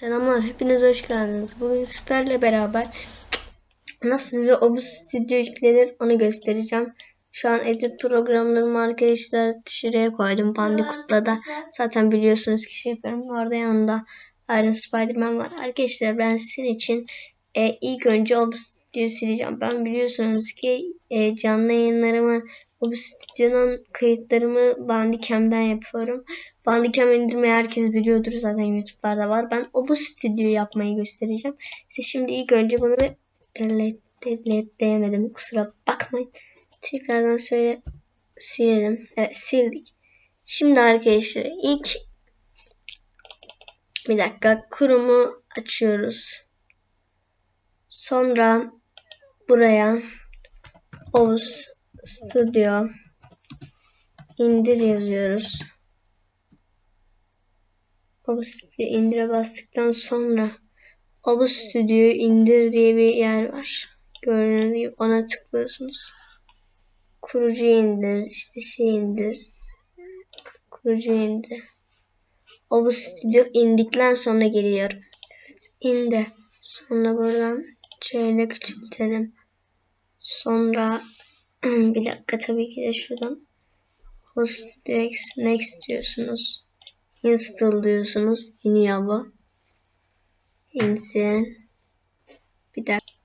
Selamlar, hepiniz hoş geldiniz. Bugün sizlerle beraber nasıl size Obus Studio yüklenir onu göstereceğim. Şu an edit programlarımı arkadaşlar şuraya koydum. Bandicoot'la da zaten biliyorsunuz ki şey yapıyorum. Orada yanımda Iron Spiderman var. Arkadaşlar ben sizin için e, ilk önce Obus Studio'yu sileceğim. Ben biliyorsunuz ki e, canlı yayınlarımı Obus Studio'nun kayıtlarımı Bandicam'den yapıyorum. Bandicam indirmeyi herkes biliyordur zaten YouTube'larda var. Ben Obus Studio yapmayı göstereceğim. Size şimdi ilk önce bunu bir delete, kusura bakmayın. Tekrardan söyle silelim. Evet sildik. Şimdi arkadaşlar ilk bir dakika kurumu açıyoruz. Sonra buraya Obus Studio indir yazıyoruz. Obus Studio indire bastıktan sonra Obus Studio'yu indir diye bir yer var. Gördüğünüz gibi ona tıklıyorsunuz. Kurucu indir, işte şey indir. Kurucu indir. Obus Studio indikten sonra geliyorum. Evet, indi. Sonra buradan şöyle küçültelim. Sonra bir dakika tabii ki de şuradan host next, next diyorsunuz. Install diyorsunuz. Bu. İnsin. Bir dakika.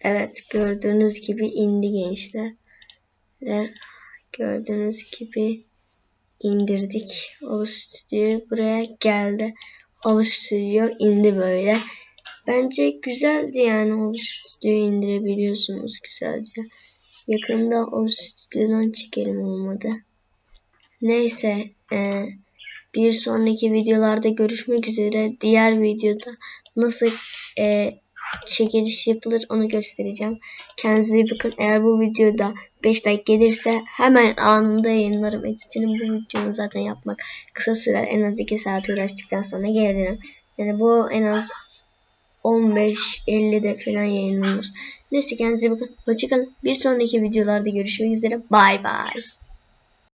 Evet gördüğünüz gibi indi gençler. Ve gördüğünüz gibi indirdik. O Studio buraya geldi. O Studio indi böyle. Bence güzeldi yani o Studio'yu indirebiliyorsunuz güzelce. Yakında o stüdyodan çekelim olmadı. Neyse. E, bir sonraki videolarda görüşmek üzere. Diğer videoda nasıl e, çekiliş yapılır onu göstereceğim. Kendinize iyi bakın. Eğer bu videoda 5 like gelirse hemen anında yayınlarım. Editini bu videonun zaten yapmak kısa sürer. En az 2 saat uğraştıktan sonra gelirim. Yani bu en az 15-50'de falan yayınlanır. Neyse kendinize bakın. Hoşçakalın. Bir sonraki videolarda görüşmek üzere. Bay bay.